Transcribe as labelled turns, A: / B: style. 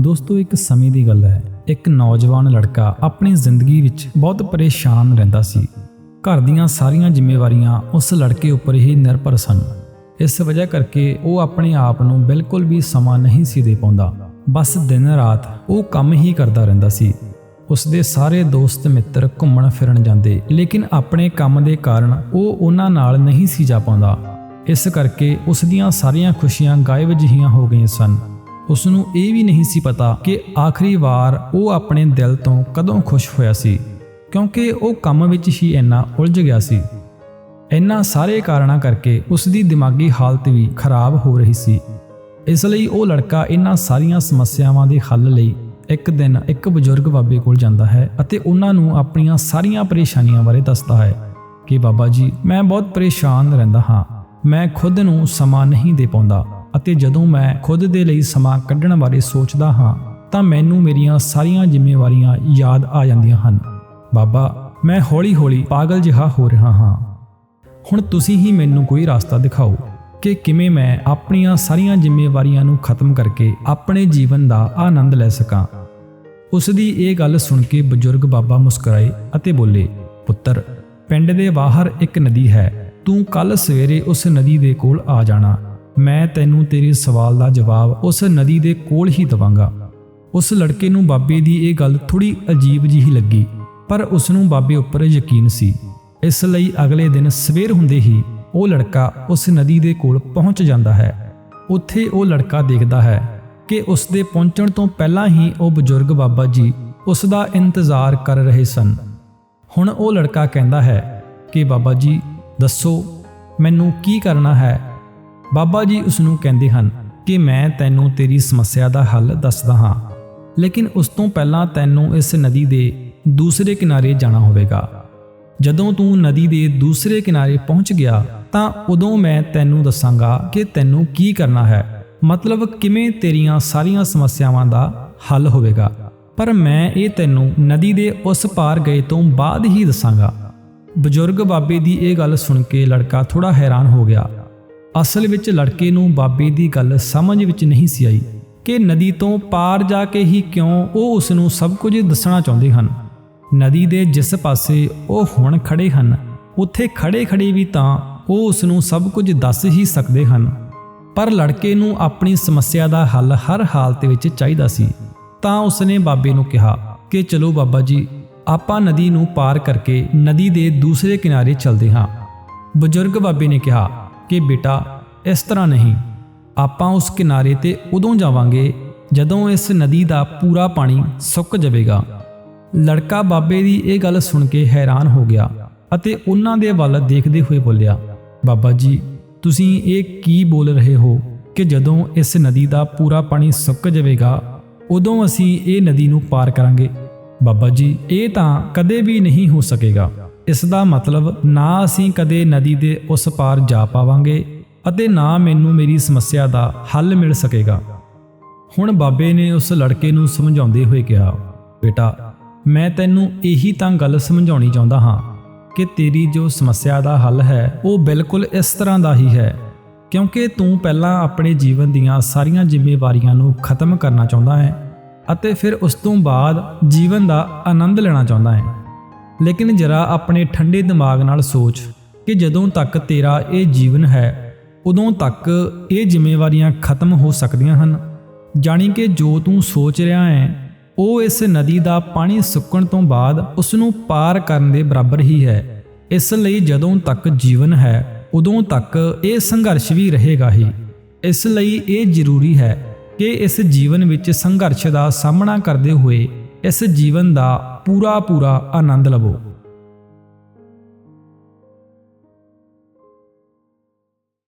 A: ਦੋਸਤੋ, ਇੱਕ ਸਮੇਂ ਦੀ ਗੱਲ ਹੈ। ਇੱਕ ਨੌਜਵਾਨ ਲੜਕਾ ਆਪਣੀ ਜ਼ਿੰਦਗੀ ਵਿੱਚ ਬਹੁਤ ਪਰੇਸ਼ਾਨ ਰਹਿੰਦਾ ਸੀ। ਘਰ ਦੀਆਂ ਸਾਰੀਆਂ ਜ਼ਿੰਮੇਵਾਰੀਆਂ ਉਸ ਲੜਕੇ ਉੱਪਰ ਹੀ ਨਿਰਭਰ ਸਨ। ਇਸ ਵਜ੍ਹਾ ਕਰਕੇ ਉਹ ਆਪਣੇ ਆਪ ਨੂੰ ਬਿਲਕੁਲ ਵੀ ਸਮਾਂ ਨਹੀਂ ਸੀ ਦੇ ਪਾਉਂਦਾ। ਬਸ ਦਿਨ ਰਾਤ ਉਹ ਕੰਮ ਹੀ ਕਰਦਾ ਰਹਿੰਦਾ ਸੀ। ਉਸ ਦੇ ਸਾਰੇ ਦੋਸਤ ਮਿੱਤਰ ਘੁੰਮਣ ਫਿਰਨ ਜਾਂਦੇ, ਲੇਕਿਨ ਆਪਣੇ ਕੰਮ ਦੇ ਕਾਰਨ ਉਹ ਉਹਨਾਂ ਨਾਲ ਨਹੀਂ ਸੀ ਜਾ ਪਾਉਂਦਾ। ਇਸ ਕਰਕੇ ਉਸ ਦੀਆਂ ਸਾਰੀਆਂ ਖੁਸ਼ੀਆਂ ਗਾਇਬ ਜਿਹੀਆਂ ਹੋ ਗਈਆਂ ਸਨ। ਉਸ ਨੂੰ ਇਹ ਵੀ ਨਹੀਂ ਸੀ ਪਤਾ ਕਿ ਆਖਰੀ ਵਾਰ ਉਹ ਆਪਣੇ ਦਿਲ ਤੋਂ ਕਦੋਂ ਖੁਸ਼ ਹੋਇਆ ਸੀ, ਕਿਉਂਕਿ ਉਹ ਕੰਮ ਵਿੱਚ ਹੀ ਇੰਨਾ ਉਲਝ ਗਿਆ ਸੀ। ਇਹਨਾਂ ਸਾਰੇ ਕਾਰਨਾਂ ਕਰਕੇ ਉਸ ਦੀ ਦਿਮਾਗੀ ਹਾਲਤ ਵੀ ਖਰਾਬ ਹੋ ਰਹੀ ਸੀ। ਇਸ ਲਈ ਉਹ ਲੜਕਾ ਇਹਨਾਂ ਸਾਰੀਆਂ ਸਮੱਸਿਆਵਾਂ ਦੇ ਹੱਲ ਲਈ ਇੱਕ ਦਿਨ ਇੱਕ ਬਜ਼ੁਰਗ ਬਾਬੇ ਕੋਲ ਜਾਂਦਾ ਹੈ ਅਤੇ ਉਹਨਾਂ ਨੂੰ ਆਪਣੀਆਂ ਸਾਰੀਆਂ ਪਰੇਸ਼ਾਨੀਆਂ ਬਾਰੇ ਦੱਸਦਾ ਹੈ ਕਿ ਬਾਬਾ ਜੀ, ਮੈਂ ਬਹੁਤ ਪਰੇਸ਼ਾਨ ਰਹਿੰਦਾ ਹਾਂ। ਮੈਂ ਖੁਦ ਨੂੰ ਸਮਾਂ ਨਹੀਂ ਦੇ ਪਾਉਂਦਾ। ਅਤੇ ਜਦੋਂ ਮੈਂ ਖੁਦ ਦੇ ਲਈ ਸਮਾਂ ਕੱਢਣ ਬਾਰੇ ਸੋਚਦਾ ਹਾਂ, ਤਾਂ ਮੈਨੂੰ ਮੇਰੀਆਂ ਸਾਰੀਆਂ ਜ਼ਿੰਮੇਵਾਰੀਆਂ ਯਾਦ ਆ ਜਾਂਦੀਆਂ ਹਨ। ਬਾਬਾ, ਮੈਂ ਹੌਲੀ-ਹੌਲੀ ਪਾਗਲ ਜਿਹਾ ਹੋ ਰਿਹਾ ਹਾਂ। ਹੁਣ ਤੁਸੀਂ ਹੀ ਮੈਨੂੰ ਕੋਈ ਰਸਤਾ ਦਿਖਾਓ ਕਿ ਕਿਵੇਂ ਮੈਂ ਆਪਣੀਆਂ ਸਾਰੀਆਂ ਜ਼ਿੰਮੇਵਾਰੀਆਂ ਨੂੰ ਖਤਮ ਕਰਕੇ ਆਪਣੇ ਜੀਵਨ ਦਾ ਆਨੰਦ ਲੈ ਸਕਾਂ। ਉਸ ਦੀ ਇਹ ਗੱਲ ਸੁਣ ਕੇ ਬਜ਼ੁਰਗ ਬਾਬਾ ਮੁਸਕਰਾਏ ਅਤੇ ਬੋਲੇ, ਪੁੱਤਰ, ਪਿੰਡ ਦੇ ਬਾਹਰ ਇੱਕ ਨਦੀ ਹੈ। ਤੂੰ ਕੱਲ ਸਵੇਰੇ ਉਸ ਨਦੀ ਦੇ ਕੋਲ ਆ ਜਾਣਾ। ਮੈਂ ਤੈਨੂੰ ਤੇਰੇ ਸਵਾਲ ਦਾ ਜਵਾਬ ਉਸ ਨਦੀ ਦੇ ਕੋਲ ਹੀ ਦਵਾਂਗਾ। ਉਸ ਲੜਕੇ ਨੂੰ ਬਾਬੇ ਦੀ ਇਹ ਗੱਲ ਥੋੜੀ ਅਜੀਬ ਜਿਹੀ ਲੱਗੀ, ਪਰ ਉਸ ਨੂੰ ਬਾਬੇ ਉੱਪਰ ਯਕੀਨ ਸੀ। ਇਸ ਲਈ ਅਗਲੇ ਦਿਨ ਸਵੇਰ ਹੁੰਦੇ ਹੀ ਉਹ ਲੜਕਾ ਉਸ ਨਦੀ ਦੇ ਕੋਲ ਪਹੁੰਚ ਜਾਂਦਾ ਹੈ। ਉੱਥੇ ਉਹ ਲੜਕਾ ਦੇਖਦਾ ਹੈ ਕਿ ਉਸ ਦੇ ਪਹੁੰਚਣ ਤੋਂ ਪਹਿਲਾਂ ਹੀ ਉਹ ਬਜ਼ੁਰਗ ਬਾਬਾ ਜੀ ਉਸ ਦਾ ਇੰਤਜ਼ਾਰ ਕਰ ਰਹੇ ਸਨ। ਹੁਣ ਉਹ ਲੜਕਾ ਕਹਿੰਦਾ ਹੈ ਕਿ ਬਾਬਾ ਜੀ, ਦੱਸੋ, ਮੈਨੂੰ ਕੀ ਕਰਨਾ ਹੈ? ਬਾਬਾ ਜੀ ਉਸ ਨੂੰ ਕਹਿੰਦੇ ਹਨ ਕਿ ਮੈਂ ਤੈਨੂੰ ਤੇਰੀ ਸਮੱਸਿਆ ਦਾ ਹੱਲ ਦੱਸਦਾ ਹਾਂ। ਲੇਕਿਨ ਉਸ ਤੋਂ ਪਹਿਲਾਂ ਤੈਨੂੰ ਇਸ ਨਦੀ ਦੇ ਦੂਸਰੇ ਕਿਨਾਰੇ ਜਾਣਾ ਹੋਵੇਗਾ। ਜਦੋਂ ਤੂੰ ਨਦੀ ਦੇ ਦੂਸਰੇ ਕਿਨਾਰੇ ਪਹੁੰਚ ਗਿਆ, ਤਾਂ ਉਦੋਂ ਮੈਂ ਤੈਨੂੰ ਦੱਸਾਂਗਾ ਕਿ ਤੈਨੂੰ ਕੀ ਕਰਨਾ ਹੈ। ਮਤਲਬ ਕਿਵੇਂ ਤੇਰੀਆਂ ਸਾਰੀਆਂ ਸਮੱਸਿਆਵਾਂ ਦਾ ਹੱਲ ਹੋਵੇਗਾ। ਪਰ ਮੈਂ ਇਹ ਤੈਨੂੰ ਨਦੀ ਦੇ ਉਸ ਪਾਰ ਗਏ ਤੋਂ ਬਾਅਦ ਹੀ ਦੱਸਾਂਗਾ। ਬਜ਼ੁਰਗ ਬਾਬੇ ਦੀ ਇਹ ਗੱਲ ਸੁਣ ਕੇ ਲੜਕਾ ਥੋੜਾ ਹੈਰਾਨ ਹੋ ਗਿਆ। ਅਸਲ ਵਿੱਚ ਲੜਕੇ ਨੂੰ ਬਾਬੇ ਦੀ ਗੱਲ ਸਮਝ ਵਿੱਚ ਨਹੀਂ ਸੀ ਆਈ ਕਿ ਨਦੀ ਤੋਂ ਪਾਰ ਜਾ ਕੇ ਹੀ ਕਿਉਂ ਉਹ ਉਸ ਨੂੰ ਸਭ ਕੁਝ ਦੱਸਣਾ ਚਾਹੁੰਦੇ ਹਨ। ਨਦੀ ਦੇ ਜਿਸ ਪਾਸੇ ਉਹ ਹੁਣ ਖੜੇ ਹਨ, ਉੱਥੇ ਖੜੇ-ਖੜੇ ਵੀ ਤਾਂ ਉਹ ਉਸ ਨੂੰ ਸਭ ਕੁਝ ਦੱਸ ਹੀ ਸਕਦੇ ਹਨ। ਪਰ ਲੜਕੇ ਨੂੰ ਆਪਣੀ ਸਮੱਸਿਆ ਦਾ ਹੱਲ ਹਰ ਹਾਲਤ ਵਿੱਚ ਚਾਹੀਦਾ ਸੀ। ਤਾਂ ਉਸਨੇ ਬਾਬੇ ਨੂੰ ਕਿਹਾ ਕਿ ਚਲੋ ਬਾਬਾ ਜੀ, ਆਪਾਂ ਨਦੀ ਨੂੰ ਪਾਰ ਕਰਕੇ ਨਦੀ ਦੇ ਦੂਸਰੇ ਕਿਨਾਰੇ ਚੱਲਦੇ ਹਾਂ। ਬਜ਼ੁਰਗ ਬਾਬੇ ਨੇ ਕਿਹਾ ਕਿ ਬੇਟਾ, ਇਸ ਤਰ੍ਹਾਂ ਨਹੀਂ। ਆਪਾਂ ਉਸ ਕਿਨਾਰੇ ਤੇ ਉਦੋਂ ਜਾਵਾਂਗੇ ਜਦੋਂ ਇਸ ਨਦੀ ਦਾ ਪੂਰਾ ਪਾਣੀ ਸੁੱਕ ਜਾਵੇਗਾ। ਲੜਕਾ ਬਾਬੇ ਦੀ ਇਹ ਗੱਲ ਸੁਣ ਕੇ ਹੈਰਾਨ ਹੋ ਗਿਆ ਅਤੇ ਉਹਨਾਂ ਦੇ ਵੱਲ ਦੇਖਦੇ ਹੋਏ ਬੋਲਿਆ, ਬਾਬਾ ਜੀ, ਤੁਸੀਂ ਇਹ ਕੀ ਬੋਲ ਰਹੇ ਹੋ ਕਿ ਜਦੋਂ ਇਸ ਨਦੀ ਦਾ ਪੂਰਾ ਪਾਣੀ ਸੁੱਕ ਜਾਵੇਗਾ, ਉਦੋਂ ਅਸੀਂ ਇਹ ਨਦੀ ਨੂੰ ਪਾਰ ਕਰਾਂਗੇ? ਬਾਬਾ ਜੀ, ਇਹ ਤਾਂ ਕਦੇ ਵੀ ਨਹੀਂ ਹੋ ਸਕੇਗਾ। ਇਸ ਦਾ ਮਤਲਬ ਨਾ ਅਸੀਂ ਕਦੇ ਨਦੀ ਦੇ ਉਸ ਪਾਰ ਜਾ ਪਾਵਾਂਗੇ ਅਤੇ ਨਾ ਮੈਨੂੰ ਮੇਰੀ ਸਮੱਸਿਆ ਦਾ ਹੱਲ ਮਿਲ ਸਕੇਗਾ। ਹੁਣ ਬਾਬੇ ਨੇ ਉਸ ਲੜਕੇ ਨੂੰ ਸਮਝਾਉਂਦੇ ਹੋਏ ਕਿਹਾ, ਬੇਟਾ, ਮੈਂ ਤੈਨੂੰ ਇਹੀ ਤਾਂ ਗੱਲ ਸਮਝਾਉਣੀ ਚਾਹੁੰਦਾ ਹਾਂ ਕਿ ਤੇਰੀ ਜੋ ਸਮੱਸਿਆ ਦਾ ਹੱਲ ਹੈ, ਉਹ ਬਿਲਕੁਲ ਇਸ ਤਰ੍ਹਾਂ ਦਾ ਹੀ ਹੈ, ਕਿਉਂਕਿ ਤੂੰ ਪਹਿਲਾਂ ਆਪਣੇ ਜੀਵਨ ਦੀਆਂ ਸਾਰੀਆਂ ਜ਼ਿੰਮੇਵਾਰੀਆਂ ਨੂੰ ਖਤਮ ਕਰਨਾ ਚਾਹੁੰਦਾ ਹੈ ਅਤੇ ਫਿਰ ਉਸ ਤੋਂ ਬਾਅਦ ਜੀਵਨ ਦਾ ਆਨੰਦ ਲੈਣਾ ਚਾਹੁੰਦਾ ਹੈ। ਲੇਕਿਨ ਜਰਾ ਆਪਣੇ ਠੰਡੇ ਦਿਮਾਗ ਨਾਲ ਸੋਚ ਕਿ ਜਦੋਂ ਤੱਕ ਤੇਰਾ ਇਹ ਜੀਵਨ ਹੈ, ਉਦੋਂ ਤੱਕ ਇਹ ਜ਼ਿੰਮੇਵਾਰੀਆਂ ਖਤਮ ਹੋ ਸਕਦੀਆਂ ਹਨ। ਜਾਣੀ ਕਿ ਜੋ ਤੂੰ ਸੋਚ ਰਿਹਾ ਹੈ, ਉਹ ਇਸ ਨਦੀ ਦਾ ਪਾਣੀ ਸੁੱਕਣ ਤੋਂ ਬਾਅਦ ਉਸ ਨੂੰ ਪਾਰ ਕਰਨ ਦੇ ਬਰਾਬਰ ਹੀ ਹੈ। ਇਸ ਲਈ ਜਦੋਂ ਤੱਕ ਜੀਵਨ ਹੈ, ਉਦੋਂ ਤੱਕ ਇਹ ਸੰਘਰਸ਼ ਵੀ ਰਹੇਗਾ ਹੀ। ਇਸ ਲਈ ਇਹ ਜ਼ਰੂਰੀ ਹੈ ਕਿ ਇਸ ਜੀਵਨ ਵਿੱਚ ਸੰਘਰਸ਼ ਦਾ ਸਾਹਮਣਾ ਕਰਦੇ ਹੋਏ ਇਸ ਜੀਵਨ ਦਾ ਪੂਰਾ ਪੂਰਾ ਆਨੰਦ ਲਵੋ।